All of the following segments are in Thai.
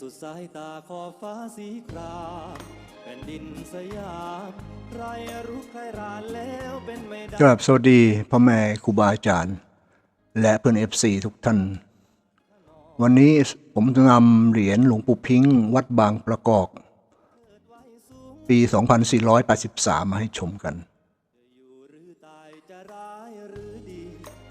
สุดสายตาขอบฟ้าสีครามแผ่นดินสยามใครรู้ใครรานแล้วเป็นไม่ได้กราบสวัสดีพ่อแม่ครูบาอาจารย์ และเพื่อนเอฟซีทุกท่าน วันนี้ผมจะนำเหรียญหลวงปู่พิงค์วัดบางประกอบ ปี 2483 มาให้ชมกันอยู่หรือตายจะร้ายหรือดี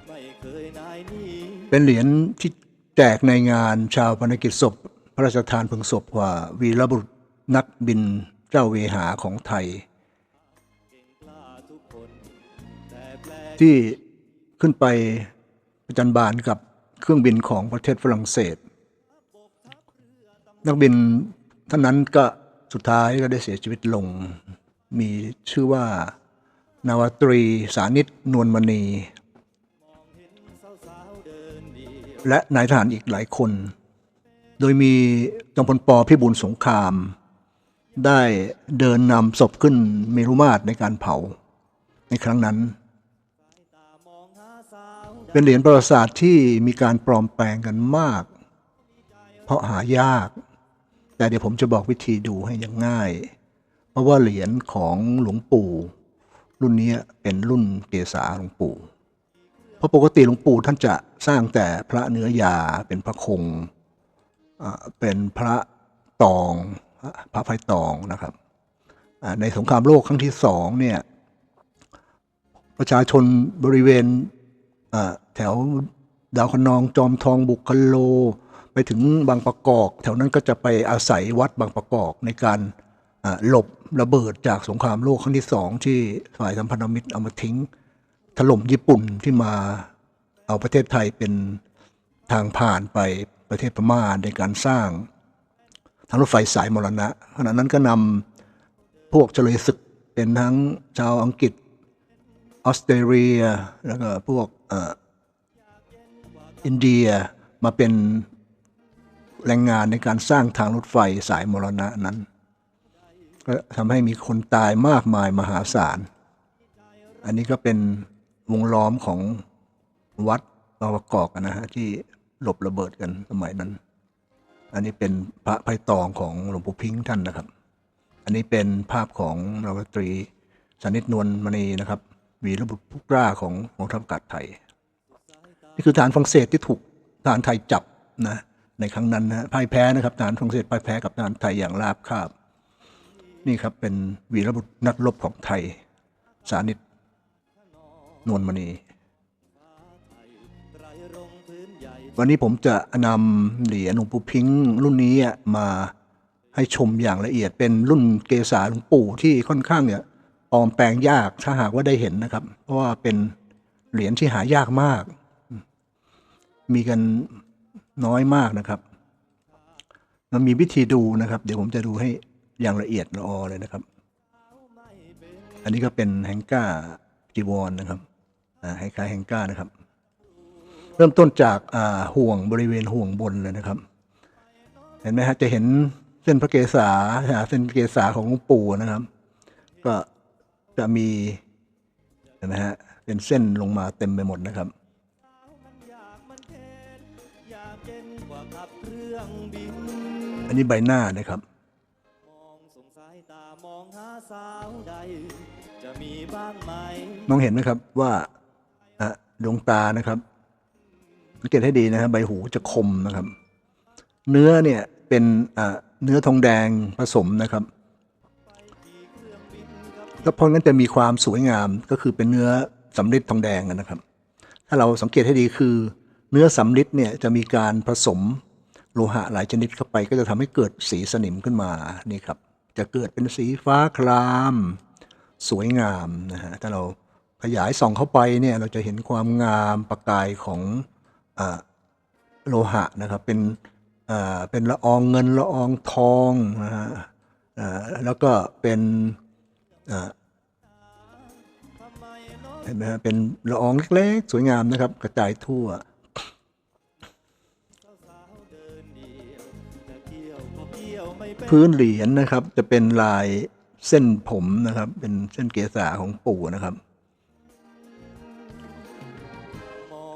ไม่เคยนายหนี้เป็นเหรียญที่แจกในงานชาวพนกิจศพ พระราชทานเพลิงศพว่าวีรบุรุษนักบินเจ้าเวหาของไทย ที่ขึ้นไปประจันบานกับเครื่องบินของประเทศฝรั่งเศส นักบินท่านนั้นก็สุดท้ายก็ได้เสียชีวิตลง มีชื่อว่านาวตรีสานิตนวลมณี และนายทหารอีกหลายคน โดยมีจอมพลปพิบูลสงคราม ได้เดินนำศพขึ้นเมรุมาตรในการเผาในครั้งนั้น เป็นเหรียญประวัติศาสตร์ที่มีการปลอมแปลงกันมาก เพราะหายาก แต่เดี๋ยวผมจะบอกวิธีดูให้อย่างง่าย เพราะว่าเหรียญของหลวงปู่ รุ่นนี้เป็นรุ่นเกษาหลวงปู่ เพราะปกติหลวงปู่ท่านจะสร้างแต่พระเนื้อยาเป็นพระคง เป็นพระตองพระไฟตองนะครับในสงครามโลกครั้งที่สองเนี่ยประชาชนบริเวณแถวดาวคะนองจอมทองบุคโล ไปถึงบางประกอบแถวนั้นก็จะไปอาศัยวัดบางประกอบในการหลบระเบิดจากสงครามโลกครั้งที่สองที่ฝ่ายสัมพันธมิตรเอามาทิ้ง ถล่มญี่ปุ่นที่มาเอาประเทศไทยเป็นทางผ่านไป ประเทศพม่าในการสร้าง ทางรถไฟสายมรณะขณะนั้นก็นำพวกเฉลยศึกเป็นทั้งชาวอังกฤษออสเตรเลียแล้วก็พวกอินเดียมาเป็นแรงงานในการสร้างทางรถไฟสายมรณะนั้นก็ทำให้มีคนตายมากมายมหาศาล อันนี้ก็เป็นวงล้อมของวัดบางประกอบนะฮะที่ หลบระเบิดกันสมัยนั้น อันนี้เป็นพระไพตองของหลวงปู่พิงค์ท่านนะครับ อันนี้เป็นภาพของนาวตรีสนิทนวลมณีนะครับวีรบุรุษผู้กล้าของกองทัพอากาศไทย นี่คือฐานฝรั่งเศสที่ถูกทหารไทยจับนะในครั้งนั้นนะพ่ายแพ้นะครับทหารฝรั่งเศสพ่ายแพ้กับทหารไทยอย่างราบคาบ นี่ครับเป็นวีรบุรุษนักรบของไทย สานิตนวลมณี วันนี้ผมจะนำเหรียญหลวงปู่พิงค์รุ่นนี้มาให้ชมอย่างละเอียดเป็นรุ่นเกษาหลวงปู่ที่ค่อนข้างเนี่ยปลอมแปลงยากถ้าหากว่าได้เห็นนะครับ เพราะว่าเป็นเหรียญที่หายากมาก มีกันน้อยมากนะครับ มันมีวิธีดูนะครับ เดี๋ยวผมจะดูให้อย่างละเอียดละออเลยนะครับ อันนี้ก็เป็นแฮงก้าจีวรนนะครับคล้ายๆแฮงก้านะครับ เริ่มต้นจากห่วงบริเวณห่วงบนเลยนะครับ เห็นไหมฮะจะเห็นเส้นพระเกศาเส้นเกศาของหลวงปู่นะครับ ก็จะมีเห็นไหมฮะเป็นเส้นลงมาเต็มไปหมดนะครับอันนี้ใบหน้านะครับมองสงสายตามองหาสาวใดจะมีบ้างไหมมองเห็นไหมครับว่าดวงตานะครับ สังเกตให้ดีนะครับใบหูจะคมนะครับ เนื้อเนี่ยเป็นเนื้อทองแดงผสมนะครับแล้วเพราะงั้นจะมีความสวยงามก็คือเป็นเนื้อสำริดทองแดงนะครับ ถ้าเราสังเกตให้ดีคือ เนื้อสำริดเนี่ยจะมีการผสมโลหะหลายชนิดเข้าไป ก็จะทำให้เกิดสีสนิมขึ้นมานี่ครับ จะเกิดเป็นสีฟ้าคราม สวยงามนะฮะถ้าเราขยายส่องเข้าไปเนี่ยเราจะเห็นความงามประกายของ โลหะนะครับเป็นเป็นละอองเงินละอองทองนะฮะแล้วก็เป็นเห็นไหมฮะเป็นละอองเล็กๆสวยงามนะครับ กระจายทั่วพื้นเหรียญนะครับจะเป็นลายเส้นผมนะครับ เป็นเส้นเกษาของปู่นะครับ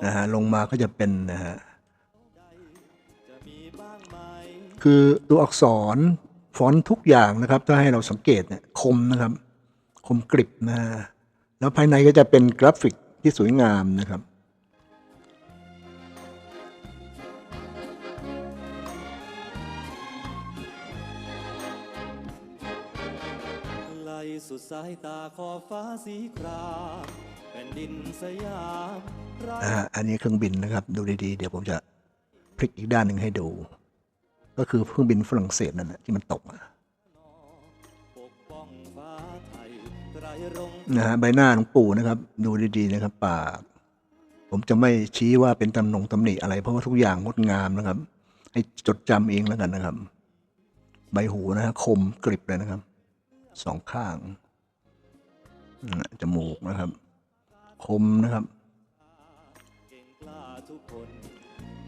นะฮะลงมาก็จะเป็นนะฮะคือตัวอักษรฟอนต์ทุกอย่างนะครับ ถ้าให้เราสังเกตเนี่ยคมนะครับ คมกริบนะฮะแล้วภายในก็จะเป็นกราฟิกที่สวยงามนะครับสุดสายตาขอฟ้าสีคราม แผ่นดินสยามไรนะฮะอันนี้เครื่องบินนะครับ ดูดีๆ เดี๋ยวผมจะพลิกอีกด้านหนึ่งให้ดู ก็คือเครื่องบินฝรั่งเศสนั่นแหละที่มันตกอะปกป้องฟ้าไทยไตรรงค์นะฮะใบหน้าหลวงปู่นะครับ ดูดีๆนะครับ ปาก ผมจะไม่ชี้ว่าเป็นตำหนงตำหนิอะไร เพราะว่าทุกอย่างงดงามนะครับ ให้จดจำเองแล้วกันนะครับ ใบหูนะฮะคมกริบเลยนะครับ สองข้างนะจมูกนะครับ คมนะครับเก่งกล้าทุกคน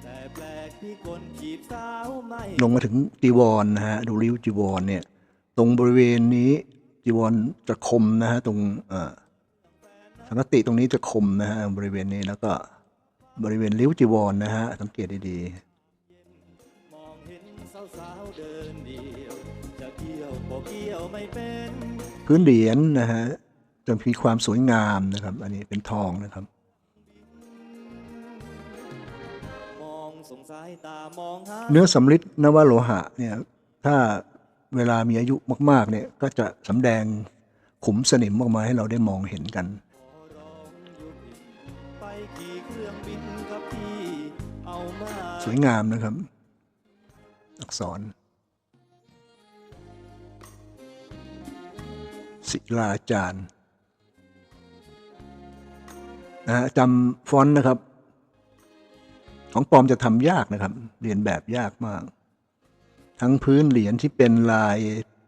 แต่แปลกที่คนจีบสาวไม่ลงมาถึงจีวรนะฮะดูริ้วจีวรเนี่ย ตรงบริเวณนี้จีวรจะคมนะฮะตรงเอ่อสังกติตรงนี้จะคมนะฮะบริเวณนี้แล้วก็บริเวณริ้วจีวรนะฮะสังเกตดีมองเห็นสาวๆเดินเดียวจะเกี่ยวก็เกี่ยวไม่เป็นๆพื้นเหรียญนะฮะ จะมีความสวยงามนะครับ อันนี้เป็นทองนะครับ เนื้อสำริดนวโลหะเนี่ยถ้าเวลามีอายุมาก ๆ เนี่ยก็จะสำแดงขุมสนิมออกมาให้เราได้มองเห็นกันสวยงามนะครับ อักษร ศิลาจารย์ นะจำฟอนต์นะครับ ของปลอมจะทำยากนะครับ เรียนแบบยากมาก ทั้งพื้นเหรียญที่เป็นลาย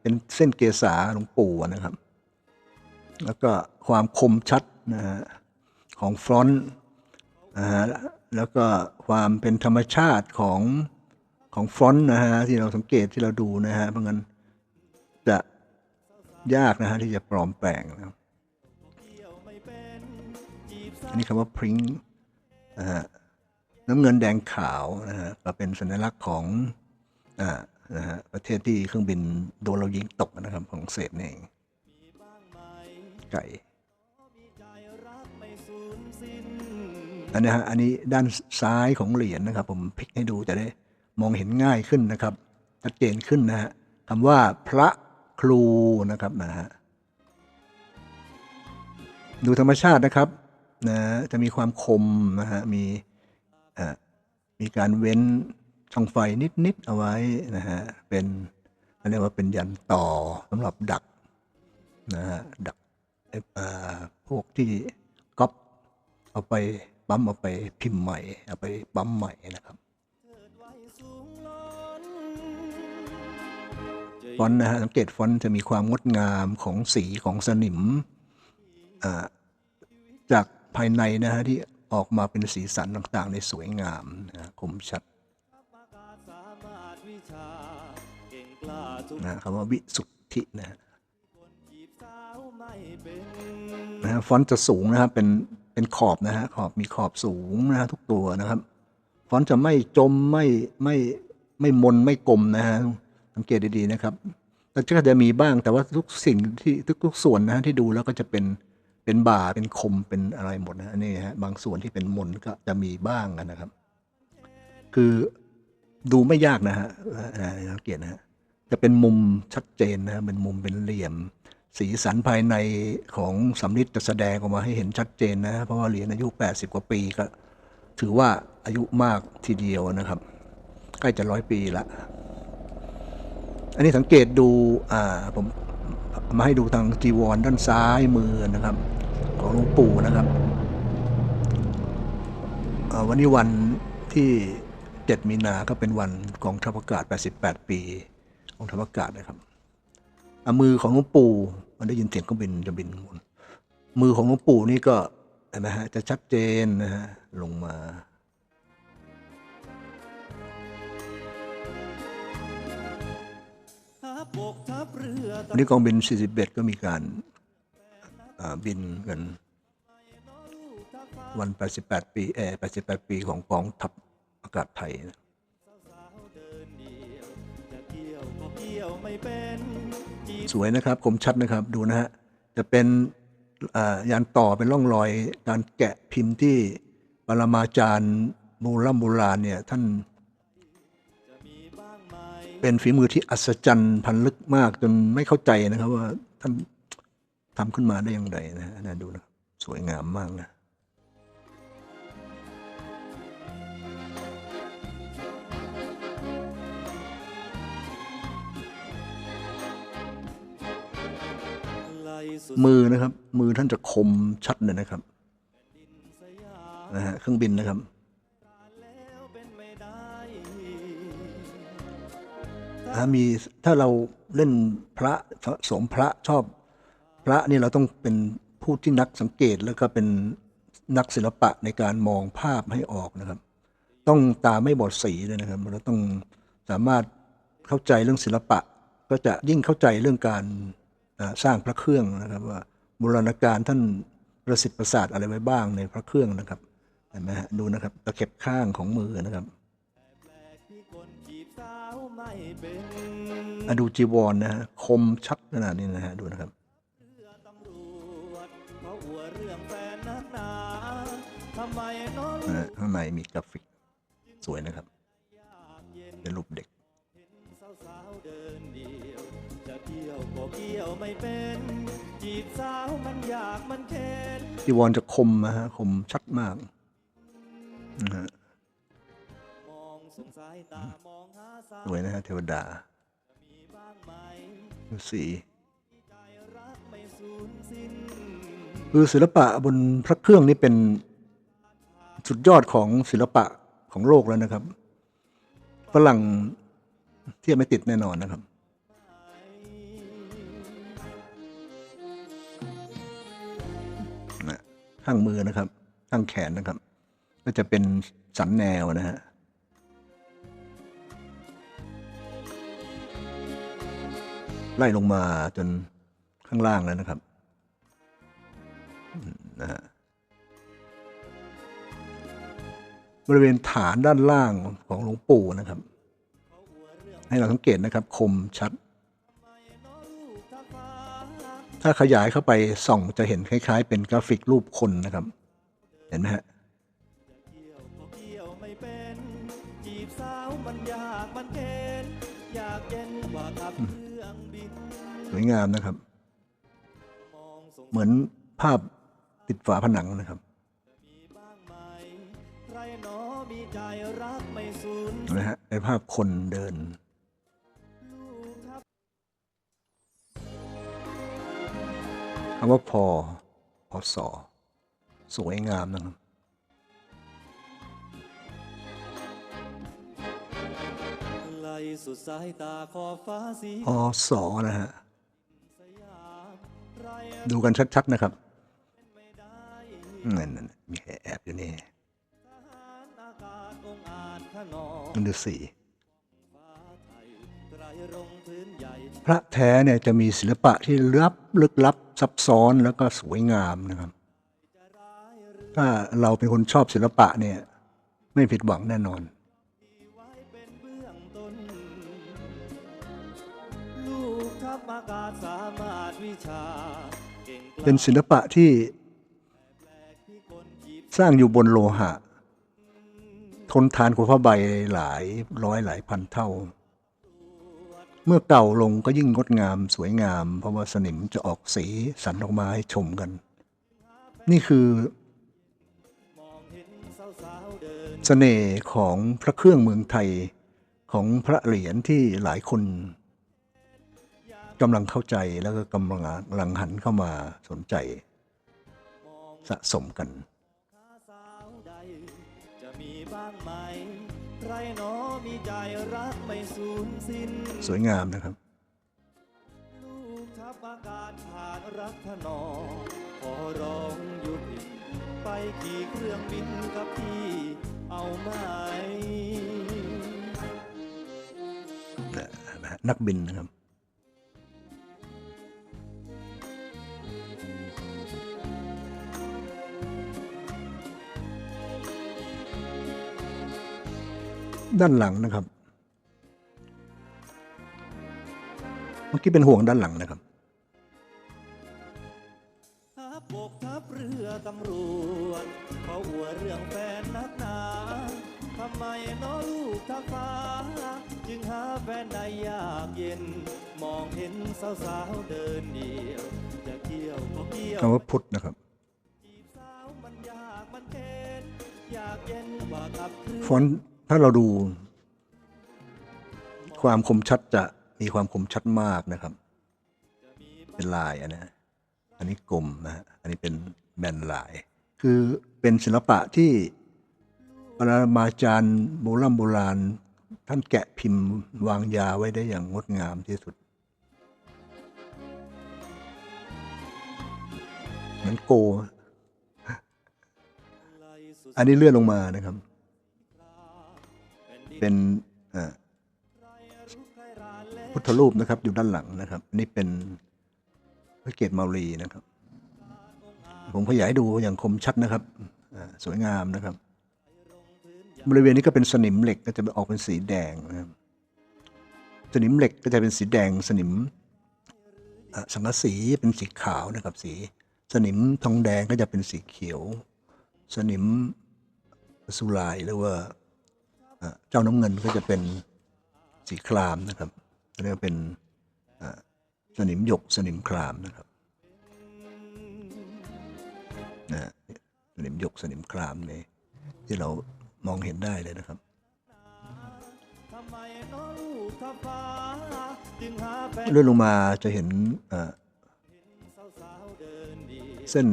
เป็นเส้นเกษาหลวงปู่นะครับ แล้วก็ความคมชัดนะฮะของฟอนต์นะฮะแล้วก็ความเป็นธรรมชาติของของฟอนต์นะฮะที่เราสังเกตที่เราดูนะฮะเพราะงั้นจะยากนะฮะที่จะปลอมแปลงนะครับ อันนี้คำว่าพริ้งนะฮะน้ำเงินแดงขาวนะฮะก็เป็นสัญลักษณ์ของอ่านะฮะประเทศที่เครื่องบินโดนเรายิงตกนะครับของเศสนี่เองไก่นอันนี้ฮะอันนี้ด้านซ้ายของเหรียญนะครับ ผมพลิกให้ดูจะได้มองเห็นง่ายขึ้นนะครับชัดเจนขึ้นนะฮะคำว่าพระครูนะครับนะฮะดูธรรมชาตินะครับ นะจะมีความคมนะฮะมีมีการเว้นช่องไฟนิด ๆ เอาไว้นะฮะเป็นเรียกว่าเป็นยันต่อสำหรับดักนะฮะดักพวกที่ก๊อปเอาไปปั๊มเอาไปพิมพ์ใหม่เอาไปปั๊มใหม่นะครับฟอนต์นะฮะสังเกตฟอนต์จะมีความงดงามของสีของสนิมอ่า ภายในนะฮะที่ออกมาเป็นสีสันต่างๆ ในสวยงามนะคมชัดอากาศสามชาเก่งกล้าทุกนะคำว่าวิสุทธินะฮะนะฟอนต์จะสูงนะครับเป็นเป็นขอบนะฮะขอบมีขอบสูงนะฮะทุกตัวนะครับ ฟอนต์จะไม่จมไม่ไม่ไม่มนไม่กลมนะฮะสังเกตดีๆนะครับแต่ก็จะมีบ้างแต่ว่าทุกสิ่งที่ทุกทุกส่วนนะฮะที่ดูแล้วก็จะเป็น เป็นบ่าเป็นคมเป็นอะไรหมดนะฮะนี่ฮะบางส่วนที่เป็นมนก็จะมีบ้างนะครับ คือดูไม่ยากนะฮะสังเกตนะฮะจะเป็นมุมชัดเจนนะเป็นมุมเป็นเหลี่ยม สีสันภายในของสำริดจะแสดงออกมาให้เห็นชัดเจนนะเพราะว่าเหรียญอายุ 80 กว่าปีก็ ถือว่าอายุมากทีเดียวนะครับ ใกล้จะร้อยปีละอันนี้สังเกตดูอ่าผม มาให้ดูทางจีวรด้านซ้ายมือนะครับ ของหลวงปู่นะครับ วันนี้วันที่ 7 มีนาก็เป็นวันกองทัพอากาศ 88 ปีกองทัพอากาศนะครับอามือของหลวงปู่มันได้ยินเสียงเครื่องบินจะบินวนมือของหลวงปู่นี่ก็เห็นไหมฮะจะชัดเจนนะฮะลงมา วันนี้กองบิน 41 ก็มีการบินกัน วัน 88 ปีเออ88 ปีของกองทัพอากาศไทยนะสวยนะครับคมชัดนะครับดูนะฮะจะเป็นยานต่อเป็นร่องรอย การแกะพิมพ์ที่ปรมาจารย์โบราณโบราณเนี่ยท่าน เป็นฝีมือที่อัศจรรย์พันลึกมากจนไม่เข้าใจนะครับ ว่าท่านทำขึ้นมาได้อย่างไรนะฮะนะดูนะสวยงามมากนะมือนะครับ มือท่านจะคมชัดเลยนะครับนะฮะเครื่องบินนะครับ ถ้ามีถ้าเราเล่นพระสมพระชอบพระนี่เราต้องเป็นผู้ที่นักสังเกตแล้วก็เป็นนักศิลปะในการมองภาพให้ออกนะครับ ต้องตาไม่บอดสีเลยนะครับเราต้องสามารถเข้าใจเรื่องศิลปะ ก็จะยิ่งเข้าใจเรื่องการสร้างพระเครื่องนะครับ ว่าโบราณการท่านประสิทธิ์ประสาทอะไรไว้บ้างในพระเครื่องนะครับเห็นไหมฮะดูนะครับตะเข็บข้างของมือนะครับ ดูจีวรนะฮะคมชัดขนาดนี้นะฮะดูนะครับเรือตำรวจเขาอวดเรื่องแฟนนักหนาทำไมน้องนะฮะข้างในมีกราฟิกสวยนะครับยากเย็นเป็นรูปเด็กเห็นสาวๆเดินเดียวจะเกี่ยวก็เกี่ยวไม่เป็นจีบสาวมันยากมันเข็นจีวรจะคมนะฮะคมชัดมากนะฮะมอง สงสายตามองหาสาสววยนะฮะเทวดามีบ้างไหมดูสีใจรักไม่สูญสิ้นคือศิลปะบนพระเครื่องนี่เป็นสุดยอดของศิลปะของโลกแล้วนะครับฝรั่งเทียบไม่ติดแน่นอนนะครับนะข้างมือนะครับ ข้างแขนนะครับ ก็จะเป็นสันแนวนะฮะ ไล่ลงมาจนข้างล่างแล้วนะครับนะฮะบริเวณฐานด้านล่างของหลวงปู่นะครับ ให้เราสังเกตนะครับคมชัด ถ้าขยายเข้าไปส่องจะเห็นคล้าย ๆ เป็นกราฟิกรูปคนนะครับ เห็นไหมฮะเกี่ยวก็เกี่ยวไม่ วยงามนะครับมองสงเหมือนภาพติดฝาผนังนะครับมีบ้างไหมใครหนอมีใจรักไม่สูญเห็นไหมฮะในภาพคนเดินลูกครับคำว่าพอพอสอสวยงามนะครับไล่สุดสายตาขอบฟ้าสีพอสอนะฮะสยามไร ดูกันชัด ๆ นะครับนั่นๆมีแอบอยู่นี่อากาศองอาจขนองมันดูสีฟ้าไทยไตรรงพื้นใหญ่พระแท้เนี่ยจะมีศิลปะที่ลับลึกลับซับซ้อนแล้วก็สวยงามนะครับ ถ้าเราเป็นคนชอบศิลปะเนี่ย ไม่ผิดหวังแน่นอนอากาศสามารถวิชา เป็นศิลปะที่สร้างอยู่บนโลหะ ทนทานกว่าผ้าใบหลายร้อยหลายพันเท่า เมื่อเก่าลงก็ยิ่งงดงามสวยงาม เพราะว่าสนิมจะออกสีสันออกมาให้ชมกัน นี่คือสเสน่ห์ของพระเครื่องเมืองไทยของพระเหรียญที่หลายคน กำลังเข้าใจแล้วก็กำลังกำลังหันเข้ามาสนใจสะสมกันหาสาวใดจะมีบ้างไหมใครหนอมีใจรักไม่สูญสิ้นสวยงามนะครับลูกทัพอากาศขาดรักถนอมขอร้องหยุดบินไปขี่เครื่องบินกับพี่เอาไหมนะฮะนักบินนะครับ ด้านหลังนะครับมื่อกี้เป็นห่วงด้านหลังนะครับทัพบกทัพเรือตำรวจเขาอวดเรื่องแฟนนักหนาทำไมน้อลูกทัพฟ้า จึงหาแฟนได้ยากเย็น มองเห็นสาวๆเดินเดียวจะเกี่ยวก็เกี่ยวคำว่าพุทธนะครับจีบสาวมันยากมันเข็นอยากเย็นกว่ากับเครื่องฟอนต์ ถ้าเราดูความคมชัดจะมีความคมชัดมากนะครับ เป็นลายอันนะอันนี้กลมนะฮะอันนี้เป็นแบนลาย คือเป็นศิลปะที่ปรมาจารย์โบราณโบราณ ท่านแกะพิมพ์วางยาไว้ได้อย่างงดงามที่สุดเหมือนโก อันนี้เลื่อนลงมานะครับ เป็นพุทธรูปนะครับ อยู่ด้านหลังนะครับ นี่เป็นพระเกศมารีนะครับ ผมขยายดูอย่างคมชัดนะครับสวยงามนะครับ บริเวณนี้ก็เป็นสนิมเหล็กก็จะออกเป็นสีแดงนะครับ สนิมเหล็กก็จะเป็นสีแดง สนิมสังกะสีเป็นสีขาวนะครับ สี สนิมทองแดงก็จะเป็นสีเขียว สนิมสุลายหรือว่า เจ้าน้ำเงินก็จะเป็นสีครามนะครับเรียกว่าเป็นสนิมหยกสนิมครามนะครับนะสนิมหยกสนิมครามนี่ที่เรามองเห็นได้เลยนะครับเลื่อนลงมาจะเห็นเส้น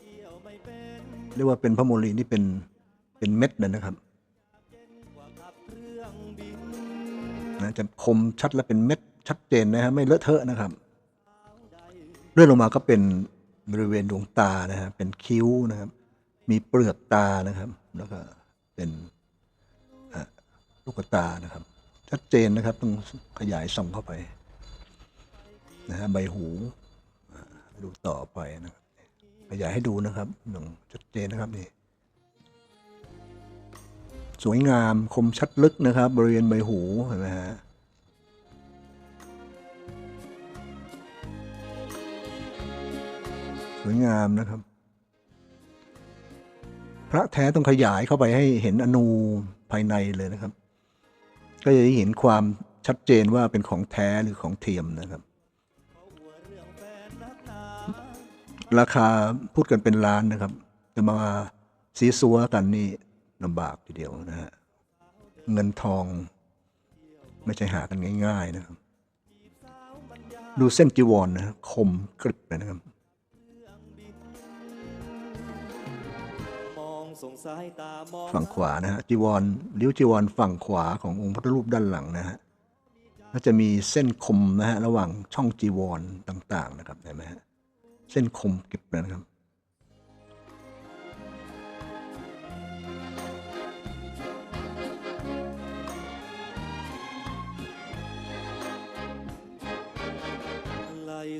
เกี่ยวไม่เป็นเรียกว่าเป็นพระโมลีนี่เป็นเป็นเม็ดเลยนะครับ นะจะคมชัดและเป็นเม็ดชัดเจนนะฮะไม่เลอะเทอะนะครับเลื่อนลงมาก็เป็นบริเวณดวงตานะฮะเป็นคิ้วนะครับ มีเปลือกตานะครับ แล้วก็เป็นลูกตานะครับ ชัดเจนนะครับต้องขยายส่องเข้าไปนะฮะใบหูดูต่อไปนะครับขยายให้ดูนะครับหนึ่งชัดเจนนะครับนี่ สวยงามคมชัดลึกนะครับ บริเวณใบหูเห็นไหมฮะสวยงามนะครับ พระแท้ต้องขยายเข้าไปให้เห็นอนูภายในเลยนะครับ ก็จะได้เห็นความชัดเจนว่าเป็นของแท้หรือของเทียมนะครับ ราคาพูดกันเป็นล้านนะครับ จะมาซีซัวกันนี่ ลำบากทีเดียวนะฮะเงินทองไม่ใช่หากันง่ายๆนะครับ ดูเส้นจีวรนนะคมกริบเลยนะครับฝั่งขวานะฮะจีวรริ้วจีวรฝั่งขวาขององค์พระรูปด้านหลังนะฮะก็จะมีเส้นคมนะฮะระหว่างช่องจีวรต่าง ๆ นะครับเห็นไหมฮะเส้นคมกริบนะครับ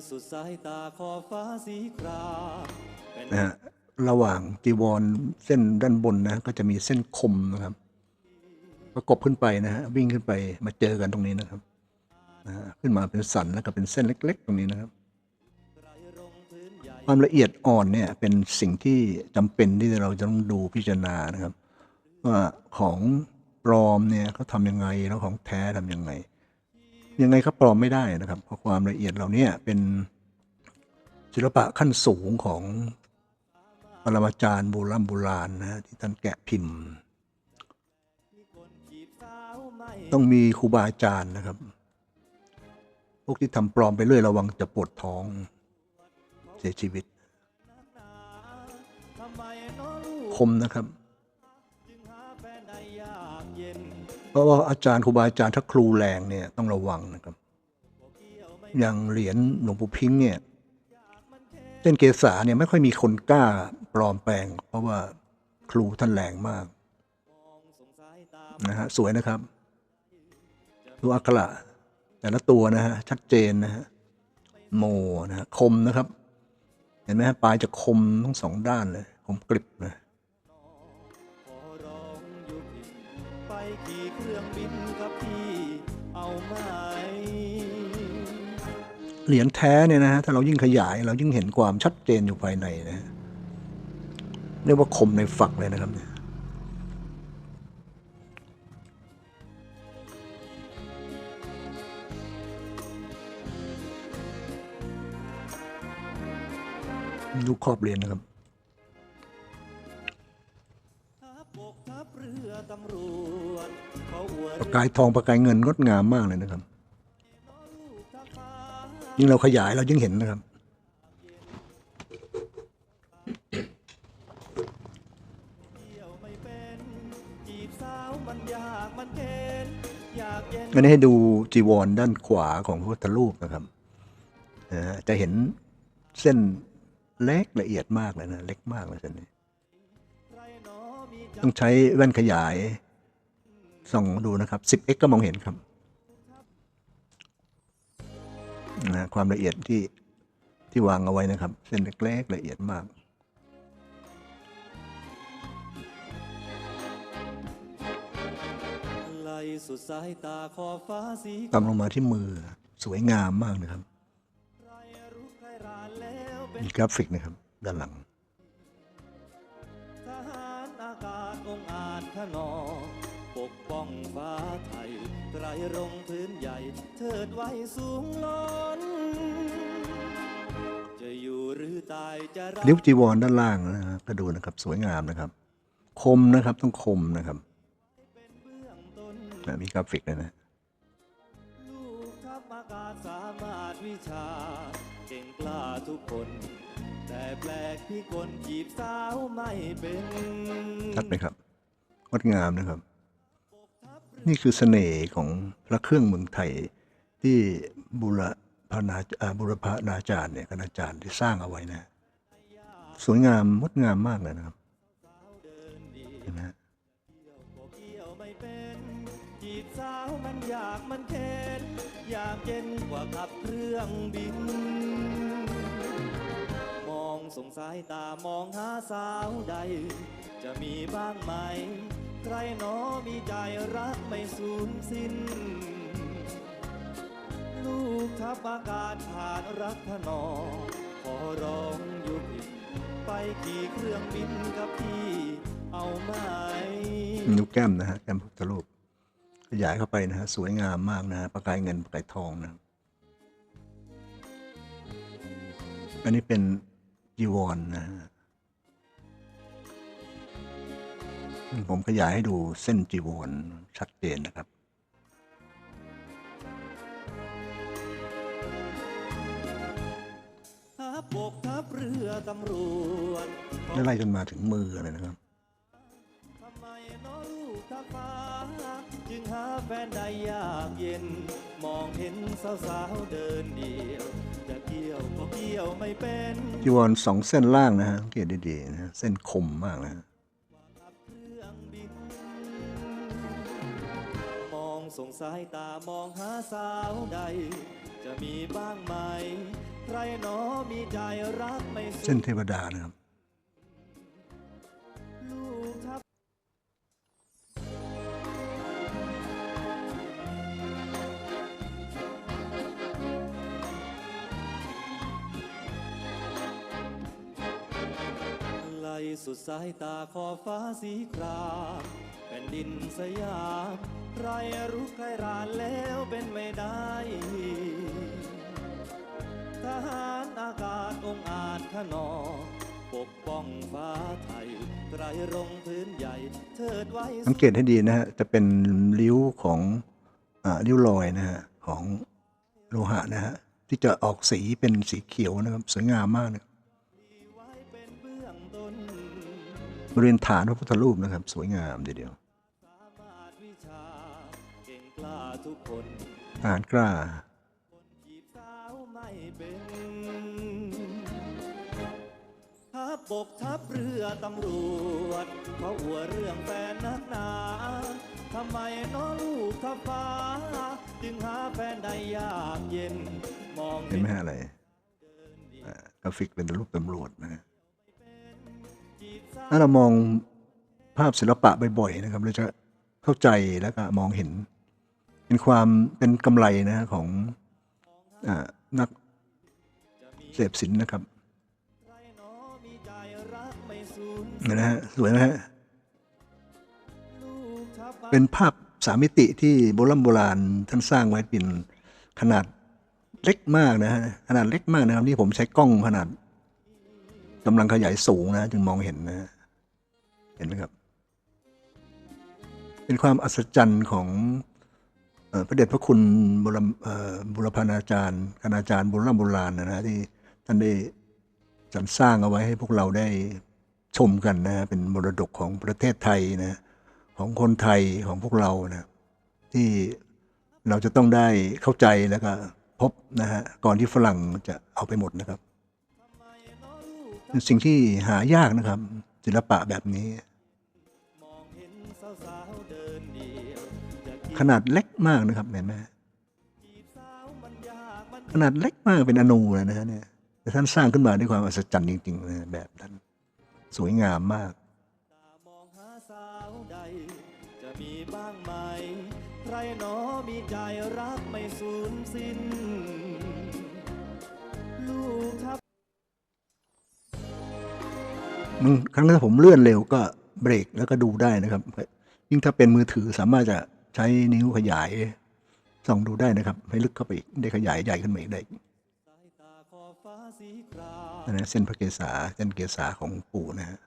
สุดสายตาขอฟ้าสีครามนะฮะระหว่างจีวรเส้นด้านบนนะก็จะมีเส้นคมนะครับ ประกบขึ้นไปนะฮะวิ่งขึ้นไปมาเจอกันตรงนี้นะครับนะฮะขึ้นมาเป็นสันแล้วก็เป็นเส้นเล็ก ๆ ตรงนี้นะครับ ความละเอียดอ่อนเนี่ยเป็นสิ่งที่จำเป็นที่เราจะต้องดูพิจารณานะครับ ว่าของปลอมเนี่ยเขาทำยังไงแล้วของแท้ทำยังไง ยังไงก็ปลอมไม่ได้นะครับ เพราะความละเอียดเหล่านี้เป็นศิลปะขั้นสูงของปรมาจารย์โบราณโบราณนะที่ท่านแกะพิมพ์ ต้องมีครูบาอาจารย์นะครับ พวกที่ทำปลอมไปเรื่อยระวังจะปวดท้องเสียชีวิต คมนะครับ เพราะว่าอาจารย์ครูบาอาจารย์ถ้าครูแรงเนี่ยต้องระวังนะครับ อย่างเหรียญหลวงปู่พิงค์เนี่ยเส้นเกษาเนี่ยไม่ค่อยมีคนกล้าปลอมแปลง เพราะว่าครูท่านแรงมากนะฮะสวยนะครับดูอักขระแต่ละตัวนะฮะชัดเจนนะฮะโมนะฮะคมนะครับ เห็นไหมฮะปลายจะคมทั้งสองด้านเลย คมกริบเลย เหรียญแท้เนี่ยนะฮะถ้าเรายิ่งขยาย เรายิ่งเห็นความชัดเจนอยู่ภายในนะฮะเรียกว่าคมในฝักเลยนะครับเนี่ยดูขอบเหรียญนะครับทัพบกทัพเรือตำรวจเขาอวดประกายทองประกายเงินงดงามมากเลยนะครับน้อลูกทัพฟ้า ยิ่งเราขยายเรายิ่งเห็นนะครับวันยากมันเข็นอยากเย็นอันนี้ให้ดูจีวรด้านขวาของพระพุทธรูปนะครับจะเห็นเส้นเล็กละเอียดมากเลยนะ เล็กมากเลยเส้นนี้ ต้องใช้แว่นขยายส่องดูนะครับ 10x ก็มองเห็นครับ นะความละเอียดที่ที่วางเอาไว้นะครับ เส้นเล็กๆละเอียดมากไล่สุดสายตาขอบฟ้าสีตามลงมาที่มือสวยงามมากนะครับใครรู้ใครรานแล้วเป็นมีกราฟิกนะครับ ด้านหลังทหารอากาศองค์อาจขนอง ปกป้องฟ้าไทยไตรรงค์พื้นใหญ่เทิดไว้สูงล้นจะอยู่หรือตายจะรักริ้วจีวรด้านล่างนะฮะก็ดูนะครับสวยงามนะครับ คมนะครับต้องคมนะครับเป็นเบื้องต้นนะมีกราฟิกเลยนะลูกทัพอากาศสามารถวิชา เก่งกล้าทุกคน แต่แปลกพี่กลจีบสาวไม่เป็นชัดไหมครับงดงามนะครับ นี่คือเสน่ห์ของพระเครื่องเมืองไทยที่บุรพนาอ่าบุรพนาจารย์เนี่ยคณาจารย์ที่สร้างเอาไว้นะ สวยงามงดงามมากเลยนะครับเห็นไหมจีบสาวมันอยากมันเข็นอยากเย็นกว่าขับเครื่องบิน มองสงสายตามองหาสาวใด จะมีบ้างไหม ใครหนอมีใจรักไม่สูญสิ้น ลูกทัพอากาศผ่านรักขนองขอร้องหยุดผิดไปขี่เครื่องบินกับพี่เอาไหมนิ้วแก้มนะฮะแก้มพุทธรูปขยายเข้าไปนะฮะสวยงามมากนะฮะประกายเงินประกายทองนะ อันนี้เป็นจีวรนะฮะ ผมขยายให้ดูเส้นจีวรชัดเจนนะครับทัพบกทัพเรือตำรวจแล้วไล่จนมาถึงมือเลยนะครับทำไมน้อลูกทัพฟ้าจึงหาแฟนได้ยากเย็น มองเห็นสาวๆเดินเดียวจะเกี่ยวก็เกี่ยวไม่เป็นจีวรสองเส้นล่างนะฮะสังเกตดีๆนะฮะเส้นคมมากนะฮะ ส่งสายตามองหาสาวใด จะมีบ้างไหม ใครหนอมีใจรักไม่สุเส้นดเทวดานะครับ ลูกทัพไล่สุดสายตาขอบฟ้าสีครามแผ่นดินสยามใคร รู้ใครรานแล้วเป็นไม่ได้ ทหารอากาศองอาจขนอ ปกป้องฟ้าไทยไตรรงพื้นใหญ่เทิดไว้สังเกตให้ดีนะฮะ จะเป็นริ้วของอ่าริ้วรอยนะฮะ ของโลหะนะฮะ ที่จะออกสีเป็นสีเขียวนะครับสวยงามมากนะบไว้เป็นเบื้องต้นบริเวณฐานพระพุทธรูปนะครับ สวยงามทีเดียว หารกล้าคนจีบสาวไม่เป็นทัพบกทัพเรือตำรวจเขาอวดเรื่องแฟนนักหนาทำไมน้อลูกทัพฟ้า จึงหาแฟนได้ยากเย็น มองเห็นไหมฮะอะไรอ่ากราฟิกเป็นรูปตำรวจนะฮะจีบสาวถ้าเรามองภาพศิลปะบ่อยๆนะครับเราจะเข้าใจแล้วก็มองเห็น เป็นความเป็นกำไรนะฮะของอนักเสพสินนะครับนะฮะสวยไหมฮะเป็นภาพสามมิติที่โบราณโบราณท่านสร้างไว้เป็นขนาดเล็กมากนะฮะขนาดเล็กมากนะครับที่ผมใช้กล้องขนาดกำลังขยายสูงนะ จึงมองเห็นนะเห็นไหมครับ เป็นความอัศจรรย์ของ พระเดชพระคุณบุรบรพานาจารย์คณาจารย์โบราณโบราณนะฮะที่ท่านได้สรรสร้างเอาไว้ให้พวกเราได้ชมกันนะฮะเป็นมรดกของประเทศไทยนะของคนไทยของพวกเรานะที่เราจะต้องได้เข้าใจแล้วก็พบนะฮะก่อนที่ฝรั่งจะเอาไปหมดนะครับ สิ่งที่หายากนะครับ ศิลปะแบบนี้ ขนาดเล็กมากนะครับเห็นไหมขนาดเล็กมากเป็นอนูเลยนะฮะเนี่ยแต่ท่านสร้างขึ้นมาด้วยความอัศจรรย์จริงๆนะแบบนั้นสวยงามมากใดจะมีบ้างไหมใครหนอมีใจรักไม่สูญสิ้น ลูกทับบางครั้งถ้าผมเลื่อนเร็วก็เบรกแล้วก็ดูได้นะครับ ยิ่งถ้าเป็นมือถือสามารถจะ ใช้นิ้วขยายส่องดูได้นะครับ ให้ลึกเข้าไปอีกได้ขยายใหญ่ขึ้นมาอีกได้อีกสายตาขอบฟ้าสีครามนะเส้นพระเกศาเส้นเกศาของปู่นะฮะ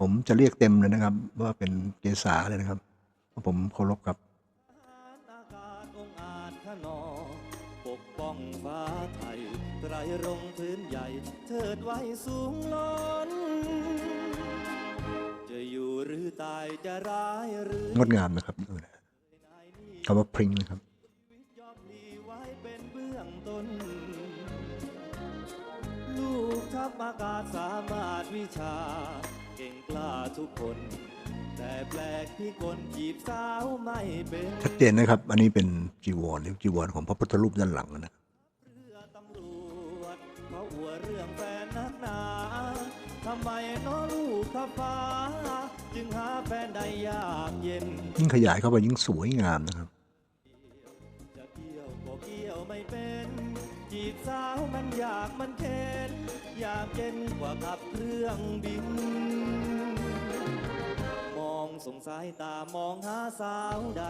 ผมจะเรียกเต็มเลยนะครับ ว่าเป็นเกศาเลยนะครับเพราะผมเคารพครับอากาศองค์อาจขนองปกป้องฟ้าไทยไตรรงค์พื้นใหญ่ เทิดไว้สูงล้นจะอยู่หรือตายจะร้ายหรืองดงามนะครับดูนะ คำว่าพริ้งนะครับยอมหลีไว้เป็นเบื้องต้นลูกทัพอากาศสามารถวิชา เก่งกล้าทุกคน แต่แปลกที่คนจีบสาวไม่เป็นชัดเจนนะครับ อันนี้เป็นจีวรหรือจีวรของพระพุทธรูปด้านหลังนะเรือตำรวจเขาอวดเรื่องแฟนนักหนาทำไมน้องลูกทับฟ้า จึงหาแฟนได้ยากเย็นยิ่งขยายเข้าไปยิ่งสวยงามนะครับ บสาวมันอยากมันเข็นอยากเย็นกว่าขับเครื่องบิน มองสงสายตามองหาสาวใด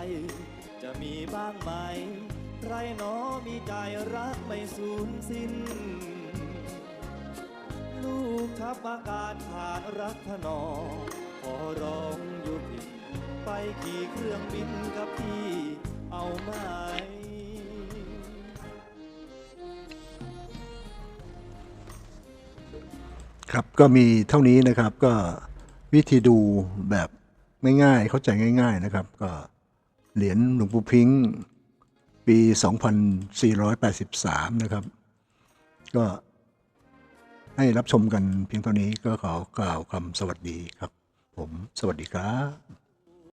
จะมีบ้างไหม ใครหนอมีใจรักไม่สูญสิ้น ลูกทัพอากาศขาดรักถนอ ขอร้องหยุดบินไปขี่เครื่องบินกับพี่เอาไหม ครับก็มีเท่านี้นะครับก็วิธีดูแบบง่ายๆ เข้าใจง่าย ๆนะครับ ก็เหรียญหลวงปู่พิงค์ปี 2483 นะครับ ก็ให้รับชมกันเพียงเท่านี้ก็ขอกล่าวคำสวัสดีครับ ผมสวัสดีครับ